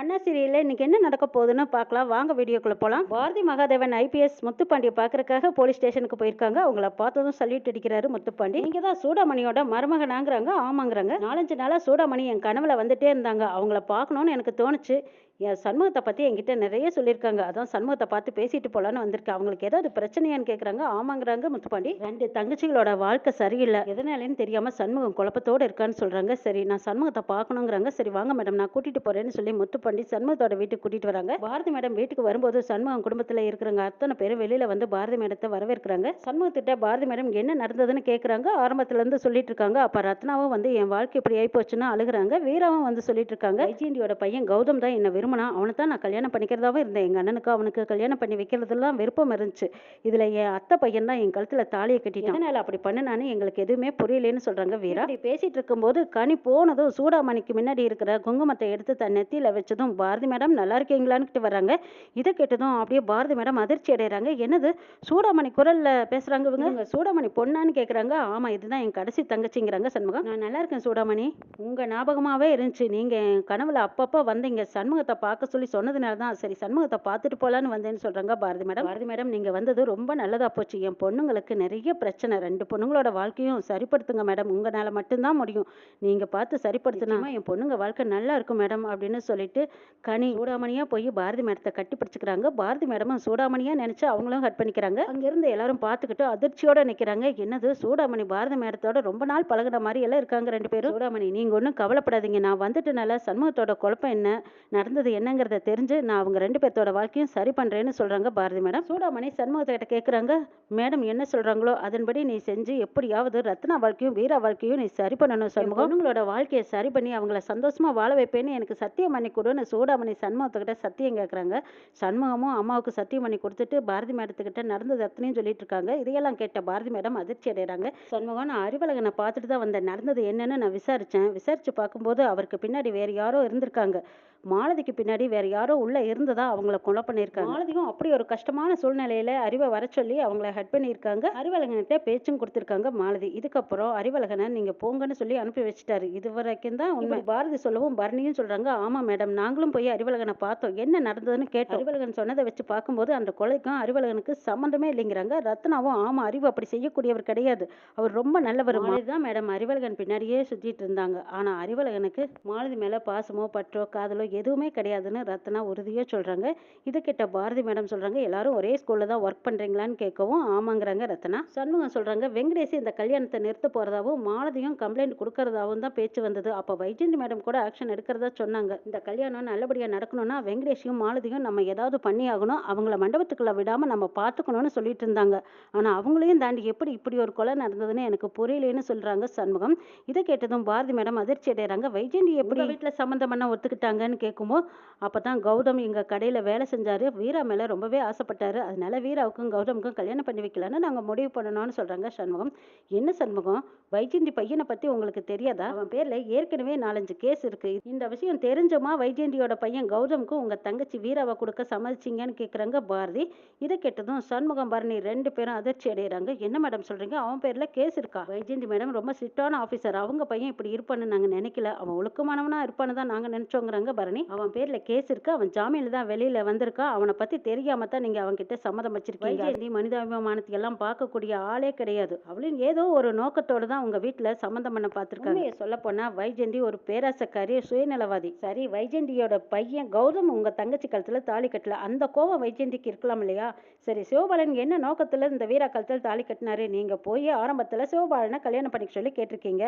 அண்ணா சீரியலில் இன்னைக்கு என்ன நடக்க போகுதுன்னு பார்க்கலாம். வாங்க வீடியோக்குள்ள போகலாம் பாரதி மகாதேவன் ஐபிஎஸ் முத்துப்பாண்டியை பார்க்கறக்காக போலீஸ் ஸ்டேஷனுக்கு போயிருக்காங்க. அவங்கள பார்த்ததும் சல்யூட் அடிக்கிறாரு முத்துப்பாண்டி. இங்கே தான் சூடாமணியோட மருமகனாங்கிறாங்க ஆமாங்கிறாங்க. நாலஞ்சு நாளாக சூடாமணி என் கனவுல வந்துட்டே இருந்தாங்க. அவங்கள பார்க்கணும்னு எனக்கு தோணுச்சு. என் சண்முகத்தை பற்றி என்கிட்ட நிறைய சொல்லியிருக்காங்க. அதான் சண்முகத்தை பார்த்து பேசிட்டு போகலான்னு வந்திருக்கேன். அவங்களுக்கு ஏதாவது பிரச்சனையான்னு கேட்குறாங்க ஆமாங்கிறாங்க முத்துப்பாண்டி. ரெண்டு தங்கச்சிகளோட வாழ்க்கை சரியில்லை. எதனாலேன்னு தெரியாமல் சண்முகம் குழப்பத்தோடு இருக்கான்னு சொல்கிறாங்க சரி நான் சண்முகத்தை பார்க்கணுங்கிறாங்க. சரி வாங்க மேடம் நான் கூட்டிகிட்டு போகிறேன்னு சொல்லி முத்துப்பாண்டி சண்முகத்தோட வீட்டுக்கு கூட்டிகிட்டு வராங்க. பாரதி மேடம் வீட்டுக்கு வரும்போது சண்முகம் குடும்பத்தில் இருக்கிறவங்க அத்தனை பேரும் வெளியில் வந்து பாரதி மேடத்தை வரவேற்கிறாங்க. சண்முகத்திட்ட பாரதி மேடம் என்ன நடந்ததுன்னு கேட்குறாங்க ஆரம்பத்துலேருந்து சொல்லிட்டு இருக்காங்க. அப்போ ரத்னாவும் வந்து என் வாழ்க்கை இப்படி ஆயிப்போச்சுன்னு அழுகுறாங்க. வீராவும் வந்து சொல்லிட்டு இருக்காங்க. வைஜெயந்தியோட பையன் கௌதம் தான் என்ன விரும்பினா அவனை தான் நான் கல்யாணம் பண்ணிக்கிறதாவும் இருந்தேன். எங்கள் அண்ணனுக்கு அவனுக்கு கல்யாணம் பண்ணி வைக்கிறதுலாம் விருப்பம் இருந்துச்சு. இதில் என் அத்தை பையன் தான் என் கழுத்தில் தாலியை கட்டிட்டான். எதனால அப்படி பண்ணுனான்னு எங்களுக்கு எதுவுமே புரியலேன்னு சொல்கிறாங்க வீரா. இப்படி பேசிட்டு இருக்கும்போது கனி போனதும் சூடாமணிக்கு முன்னாடி இருக்கிற குங்குமத்தை எடுத்து தன் நெத்தியில் வச்சதும் பாரதி மேடம் நல்லா இருக்கீங்களான்னுட்டு வராங்க. இதை கேட்டதும் அப்படியே பாரதி மேடம் அதிர்ச்சி அடைகிறாங்க என்னது? சூடாமணி குரல்ல பேசுறாங்க இவங்க? சூடாமணி பொண்ணான்னு கேட்குறாங்க ஆமா இதுதான் என் கடைசி தங்கச்சிங்கிறாங்க சண்முகம். நான் நல்லா இருக்கேன் சூடாமணி. உங்க ஞாபகமாவே இருந்துச்சு. நீங்க என் கனவுல அப்பப்போ வந்தீங்க. சண்முகத்தை பார்க்க சொல்லி சொன்னதுனால தான் சரி சண்முகத்தை பார்த்துட்டு போலான்னு வந்தேன்னு சொல்றாங்க பாரதி மேடம். பாரதி மேடம் நீங்க வந்தது ரொம்ப நல்லதா போச்சு. என் பொண்ணுங்களுக்கு நிறைய பிரச்சனை. ரெண்டு பொண்ணுங்களோட வாழ்க்கையும் சரிப்படுத்துங்க மேடம். உங்களால மட்டும்தான் முடியும். நீங்க பார்த்து சரிப்படுத்தினா என் பொண்ணுங்க வாழ்க்கை நல்லா இருக்கும் மேடம் அப்படின்னு சொல்லிட்டு கனி சூடாமணியா போய் பாரதி மேடத்தை கட்டி பிடிச்சிக்கிறாங்க பாரதி மேடமும் சூடாமணியா நினைச்சு அவங்களும் ஹட் பண்ணிக்கிறாங்க. அங்கிருந்து எல்லாரும் பார்த்துக்கிட்டு அதிர்ச்சியோட நிக்கிறாங்க. என்னது? சூடாமணி பாரதி மேடத்தோட ரொம்ப நாள் பழகுன மாதிரி எல்லாம் இருக்காங்க ரெண்டு பேரும். சூடாமணி நீங்க ஒன்றும் கவலைப்படாதீங்க. நான் வந்துட்டனால சண்முகத்தோட குழப்பம் என்ன? நடந்தது என்னங்கிறத தெரிஞ்சு நான் அவங்க ரெண்டு பேர்த்தோட வாழ்க்கையும் சரி பண்ணுறேன்னு சொல்கிறாங்க பாரதி மேடம். சூடாமணி சண்முகத்திட்ட கேட்குறாங்க மேடம் என்ன சொல்கிறாங்களோ அதன்படி நீ செஞ்சு எப்படியாவது ரத்னா வாழ்க்கையும் வீரா வாழ்க்கையும் நீ சரி பண்ணணும் சண்முகம். அவங்களோட வாழ்க்கையை சரி பண்ணி அவங்கள சந்தோஷமாக வாழ வைப்பேன்னு எனக்கு சத்தியம் பண்ணி கொடுன்னு சூடாமணி சண்முகத்துக்கிட்ட சத்தியம் கேட்குறாங்க சண்முகமும் அம்மாவுக்கு சத்தியம் பண்ணி கொடுத்துட்டு பாரதி மேடத்துக்கிட்ட நடந்தது அத்தனையும் சொல்லிட்டு இருக்காங்க. இதையெல்லாம் கேட்ட பாரதி மேடம் அதிர்ச்சி அடைகிறாங்க சண்முகம் நான் அறிவழகனை பார்த்துட்டு தான் வந்தேன். நடந்தது என்னன்னு நான் விசாரித்தேன் விசாரித்து பார்க்கும்போது அவருக்கு பின்னாடி வேறு யாரோ இருந்திருக்காங்க. மாலதிக்கு பின்னாடி வேற யாரோ உள்ள இருந்ததா அவங்கள கொலை பண்ணியிருக்காங்க. மாலதியும் அப்படி ஒரு கஷ்டமான சூழ்நிலையில அறிவை வர சொல்லி அவங்கள ஹெட் பண்ணியிருக்காங்க. அறிவழகன்கிட்ட பேச்சும் கொடுத்திருக்காங்க மாலதி. இதுக்கப்புறம் அறிவழகனை நீங்க போங்கன்னு சொல்லி அனுப்பி வச்சுட்டாரு. இது வரைக்கும் தான் உண்மை. பாரதி சொல்லவும் பரணியும் சொல்றாங்க ஆமா மேடம் நாங்களும் போய் அறிவழகனை பார்த்தோம். என்ன நடந்ததுன்னு கேட்டோம். அறிவழகன் சொன்னதை வச்சு பார்க்கும்போது அந்த கொலைக்கும் அறிவழகனுக்கு சம்மந்தமே இல்லைங்கிறாங்க. ரத்னாவும் ஆமா அறிவு அப்படி செய்யக்கூடியவர் கிடையாது. அவர் ரொம்ப நல்லவர். தான் மேடம் அறிவழகன் பின்னாடியே சுத்திட்டு இருந்தாங்க. ஆனா அறிவழகனுக்கு மாலதி மேல பாசமோ பற்றோ காதலோ எதுவுமே கிடையாதுன்னு ரத்னா உறுதியாக சொல்கிறாங்க இதுக்கிட்ட பாரதி மேடம் சொல்கிறாங்க எல்லாரும் ஒரே ஸ்கூலில் தான் ஒர்க் பண்ணுறீங்களான்னு கேட்கவும் ஆமாங்கிறாங்க ரத்னா. சண்முகம் சொல்கிறாங்க வெங்கடேஷ் இந்த கல்யாணத்தை நிறுத்த போகிறதாவும் மாலதியும் கம்ப்ளைண்ட் கொடுக்கறதாவும் தான் பேச்சு வந்தது. அப்போ வைஜெயந்தி மேடம் கூட ஆக்ஷன் எடுக்கிறதா சொன்னாங்க. இந்த கல்யாணம் நல்லபடியாக நடக்கணும்னா வெங்கடேஷையும் மாலதியும் நம்ம ஏதாவது பண்ணி ஆகணும். அவங்கள மண்டபத்துக்குள்ளே விடாமல் நம்ம பார்த்துக்கணும்னு சொல்லிட்டு இருந்தாங்க. ஆனால் அவங்களையும் தாண்டி எப்படி இப்படி ஒரு கொலை நடந்ததுன்னு எனக்கு புரியலேன்னு சொல்கிறாங்க சண்முகம். இதை கேட்டதும் பாரதி மேடம் அதிர்ச்சி அடைகிறாங்க வைஜெயந்தி எப்படி வீட்டில் சம்மந்தம் பண்ண ஒத்துக்கிட்டாங்கன்னு கேட்கும்போது அப்பதான் கௌதம் எங்க கடையில வேலை செஞ்சாரு. வீரா மேல ரொம்பவே ஆசைப்பட்டாரு. அதனால வீராவுக்கும் கௌதமுக்கும் கல்யாணம் பண்ணி வைக்கலான்னு நாங்க முடிவு பண்ணணும்னு சொல்றாங்க சண்முகம். என்ன சண்முகம்? வைஜெயந்தி பையனை பத்தி உங்களுக்கு தெரியாதா? அவன் பேர்ல ஏற்கனவே நாலஞ்சு கேஸ் இருக்கு. இந்த விஷயம் தெரிஞ்சமா? வைஜெயந்தியோட பையன் கௌதம்க்கு உங்க தங்கச்சி வீராவை கொடுக்க சம்மதிச்சிங்கன்னு கேக்குறாங்க பாரதி. இதை கேட்டதும் சண்முகம் பரணி ரெண்டு பேரும் அதிர்ச்சி அடைகிறாங்க என்ன மேடம் சொல்றீங்க? அவன் பேர்ல கேஸ் இருக்கா? வைஜெயந்தி மேடம் ரொம்ப ஸ்ட்ரிக்டான ஆபீசர் அவங்க பையன் இப்படி இருப்பான்னு நாங்க நினைக்கல. அவன் ஒழுக்கமானவனா இருப்பான்னு தான் நாங்க நினைச்சோங்கிறாங்க பரணி. அவன் பேர்ல கேஸ் இருக்கு. அவன் ஜாமீன்ல தான் வெளியில வந்திருக்கா. அவனை பத்தி தெரியாம தான் நீங்க அவன் கிட்ட சம்மதம் வச்சிருக்கீங்க. வைஜெயந்தி மனிதாபிமானத்தை எல்லாம் பார்க்கக்கூடிய ஆளே கிடையாது. அவளும் ஏதோ ஒரு நோக்கத்தோட தான் உங்க வீட்டுல சம்மந்தம் பண்ண பார்த்திருக்காங்க சொல்ல போனா வைஜெயந்தி ஒரு பேராசக்காரி சுயநலவாதி. சரி வைஜெயந்தியோட பையன் கௌதம் உங்க தங்கச்சி கழுத்துல தாலி கட்டல. அந்த கோவம் வைஜெயந்திக்கு இருக்கலாம் இல்லையா? சரி சிவபாலன் என்ன நோக்கத்துல இந்த வீரா கழுத்துல தாலி கட்டினாரு? நீங்க போய் ஆரம்பத்துல சிவபாலனை கல்யாணம் பண்ணிக்க சொல்லி கேட்டிருக்கீங்க.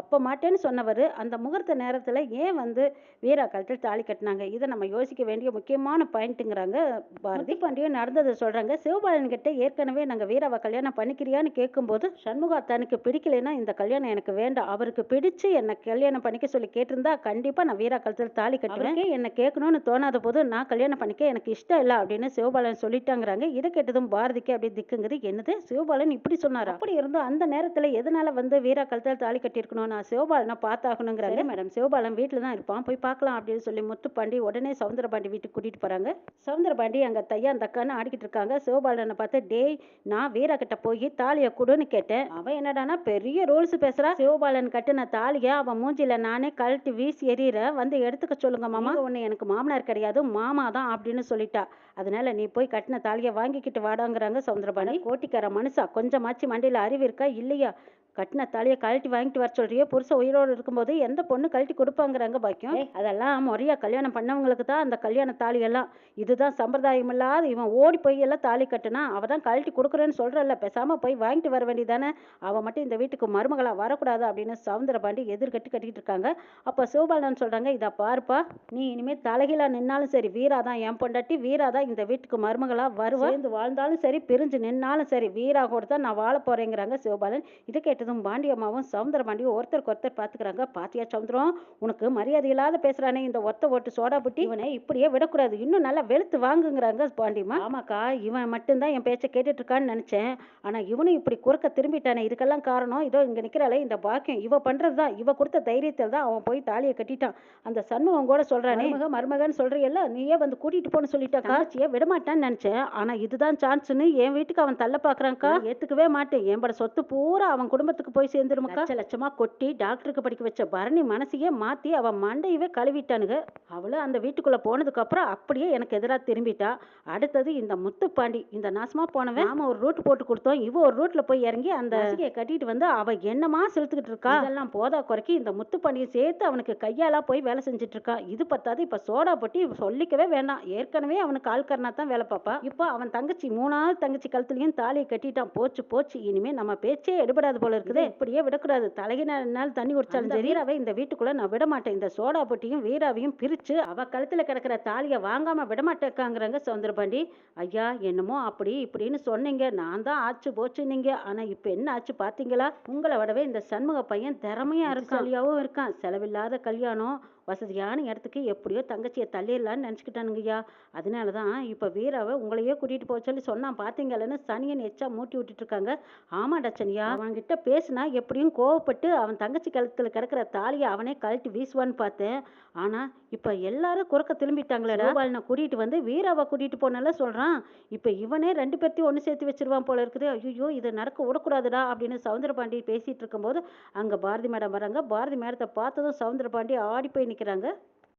அப்ப மாட்டேன்னு சொன்னவர் அந்த முகூர்த்த நேரத்துல ஏன் வந்து வீரா கழுத்தில் தாலி கட்டினாங்க? இதை நம்ம யோசிக்க வேண்டிய முக்கியமான பாயிண்ட்டுங்கிறாங்க பாரதி. பாண்டியன் நடந்ததை சொல்றாங்க. சிவபாலன் கிட்ட ஏற்கனவே நாங்க வீராவை கல்யாணம் பண்ணிக்கிறியான்னு கேட்கும்போது சண்முகா தனக்கு பிடிக்கலைன்னா இந்த கல்யாணம் எனக்கு வேண்டாம். அவருக்கு பிடிச்சு என்ன கல்யாணம் பண்ணிக்க சொல்லி கேட்டிருந்தா கண்டிப்பா நான் வீரா கழுத்தில் தாலி கட்டுவேன் என்ன கேட்கணும்னு தோணாத போது நான் கல்யாணம் பண்ணிக்க எனக்கு இஷ்டம் இல்லை அப்படின்னு சிவபாலன் சொல்லிட்டாங்கிறாங்க. இதை கேட்டதும் பாரதிக்கு அப்படியே திக்குங்குது. என்னது? சிவபாலன் இப்படி சொன்னாரு? அப்படி இருந்தும் அந்த நேரத்துல எதனால வந்து வீரா கழுத்தில் தாலி கட்டியிருக்கணும்? நான் சிவபாலனை பார்த்தாகணுங்கிறாங்க. மேடம் சிவபாலன் வீட்டில் தான் இருப்பான். போய் பார்க்கலாம் அப்படின்னு சொல்லி முத்துப்பாண்டி உடனே சவுந்தரபாண்டி வீட்டுக்கு கூட்டிட்டு போறாங்க. சவுந்தரபாண்டி அங்க தையா அந்த அக்கான்னு ஆடிக்கிட்டு இருக்காங்க. சிவபாலனை பார்த்து டேய் நான் வீரா கிட்ட போய் தாலியை கொடுன்னு கேட்டேன். அவன் என்னடானா பெரிய ரூல்ஸ் பேசுறா? சிவபாலன் கட்டின தாலியை அவன் மூஞ்சில நானே கழட்டி வீசி எறிகிற வந்து எடுத்துக்க சொல்லுங்க மாமா. உன்னை எனக்கு மாமனார் கிடையாது மாமா தான் அப்படின்னு சொல்லிட்டா. அதனால நீ போய் கட்டின தாலியை வாங்கிக்கிட்டு வாடாங்கிறாங்க சவுந்தரபாணி. கோட்டிக்கார மனுஷா கொஞ்சமாச்சு மண்டையில அறிவு இருக்கா இல்லையா? கட்டின தாலியை கழட்டி வாங்கிட்டு வர சொல்றியே? புருஷன் உயிரோடு இருக்கும்போது எந்த பொண்ணு கழட்டி கொடுப்பாங்கிறாங்க பாக்கியம்? அதெல்லாம் முறையா கல்யாணம் பண்ணவங்களுக்கு தான் அந்த கல்யாண தாலியெல்லாம். இதுதான் சம்பிரதாயம் இல்லாத இவன் ஓடி போய் எல்லாம் தாலி கட்டுனா அவ தான் கழட்டி கொடுக்குறேன்னு சொல்றல்ல. பேசாம போய் வாங்கிட்டு வர வேண்டியதானே? அவ மட்டும் இந்த வீட்டுக்கு மருமகளா வரக்கூடாது அப்படின்னு சவுந்தரபாண்டி எதிர்கட்டி கட்டிக்கிட்டு இருக்காங்க. அப்ப சிவபாலன் சொல்றாங்க இதா பாருப்பா நீ இனிமே தலைகீழா நின்னாலும் சரி வீரா தான் என் பொண்டாட்டி வீரா தான் இந்த வீட்டுக்கு மருமகளா வருவா. சேர்ந்து வாழ்ந்தாலும் சரி பிரிஞ்சு நின்னாலும் சரி வீரா கூட தான் நான் வாழ போறேங்கிறாங்க சிவபாலன் இதை கேட்டதும் பாண்டியம்மாவும் சவுந்தர பாண்டியும் ஒருத்தருக்கு ஒருத்தர் பாத்துக்கிறாங்க. பாத்தியா சவுந்தரம்? உனக்கு மரியாதை இல்லாத பேசுறானே இந்த ஒத்த ஓட்டு சோடா புட்டி. இவனை இப்படியே விடக்கூடாது. இன்னும் நல்லா வெளுத்து வாங்குங்கிறாங்க பாண்டியம்மா ஆமாக்கா இவன் மட்டும்தான் என் பேச்சை கேட்டுட்டு இருக்கான்னு நினைச்சேன். ஆனா இவனும் இப்படி குறுக்க திரும்பிட்டானே. இதுக்கெல்லாம் காரணம் இதோ இங்க நிக்கிறாளே இந்த பாக்கியம். இவ பண்றதுதான். இவ கொடுத்த தைரியத்தில் தான் அவன் போய் தாலியை கட்டிட்டான். அந்த சண்முகம் கூட சொல்றானே மருமக மருமகன்னு சொல்றியல்ல நீயே வந்து கூட்டிட்டு போன்னு சொல்லிட்டா காட்சியை விடமாட்டான்னு நினைச்சேன். ஆனா இதுதான் சான்ஸ்னு என் வீட்டுக்கு அவன் தள்ள பாக்குறான்க்கா. ஏத்துக்கவே மாட்டேன். என்பட சொத்து பூரா அவன் குடும்பத்துக்கு போய் சேர்ந்துருமாக்கா? லட்ச லட்சமா கொட்டி டாக்டருக்கு படிக்க வச்ச பரணி மனசையே மாத்தி அவன் மண்டையவே கழுவிட்டானுங்க. அவளும் அந்த வீட்டுக்குள்ள போனதுக்கு அப்புறம் அப்படியே எனக்கு எதிராக திரும்பிட்டா. அடுத்தது இந்த முத்துப்பாண்டி இந்த நாசமா போனவன். நாம ஒரு ரூட் போட்டு கொடுத்தோம். இவ ஒரு ரூட்ல போய் இறங்கி அந்த கட்டிட்டு வந்து அவ என்னமா செலுத்துக்கிட்டு இருக்கா? இதெல்லாம் போதா குறைக்கி இந்த முத்துப்பாண்டியை சேர்த்து அவனுக்கு கையாலா போய் வேலை செஞ்சுட்டு இருக்கா. இது பத்தாது. இப்ப சோடா பொட்டி சொல்லிக்கவே வேண்டாம். ஏற்கனவே அவனுக்கு ஆள்காரனா தான் வேலை பார்ப்பா இப்போ அவன் தங்கச்சி மூணாவது தங்கச்சி கழுத்துலயும் தாலியை கட்டிட்டான். போச்சு போச்சு. இனிமே நம்ம பேச்சே எடுபடாது போல இருக்குது இப்படியே விடக்கூடாது. தலைகின நாள் தண்ணி குடிச்சாலும் சரி வீராவை இந்த வீட்டுக்குள்ள நான் விட மாட்டேன் இந்த சோடா பொட்டியும் வீராவையும் பிரிச்சு அவ கழுத்துல கிடக்கிற தாலியை வாங்காம விட மாட்டேக்காங்கிறாங்க சவுந்தரபாண்டி ஐயா என்னமோ அப்படி இப்படின்னு சொன்னீங்க. நான் தான் ஆச்சு போச்சுன்னீங்க ஆனா இப்ப என்ன ஆச்சு பாத்தீங்களா? உங்களை விடவே இந்த சண்முக பையன் திறமையா இருக்கான். இருக்கான். செலவில்லாத கல்யாணம். வசதியான இடத்துக்கு எப்படியோ தங்கச்சியை தள்ளிடலான்னு நினச்சிக்கிட்டானுங்கய்யா. அதனால தான் இப்போ வீராவை உங்களையே கூட்டிகிட்டு போக சொல்லி சொன்னான். பார்த்தீங்களன்னு சனியன் எச்சா மூட்டி விட்டுட்டு இருக்காங்க ஆமாடா சனியா அவன்கிட்ட பேசினா எப்படியும் கோவப்பட்டு அவன் தங்கச்சி கழுத்தில் கிடக்கிற தாலியை அவனே கழட்டி வீசுவான்னு பார்த்தேன். ஆனால் இப்போ எல்லாரும் குறுக்க திரும்பிட்டாங்களேடா. நான் கூட்டிகிட்டு வந்து வீராவை கூட்டிகிட்டு போனால சொல்கிறான் இப்போ இவனே ரெண்டு பேர்த்தையும் ஒன்று சேர்த்து வச்சிருவான் போல இருக்குது. ஐயோ இது நடக்க விடக்கூடாதுடா அப்படின்னு சவுந்தரபாண்டி பேசிகிட்டு இருக்கும்போது அங்கே பாரதி மேடம் வராங்க. பாரதி மேடத்தை பார்த்ததும் சவுந்தரபாண்டி ஆடி போய் நிற்கிறாங்க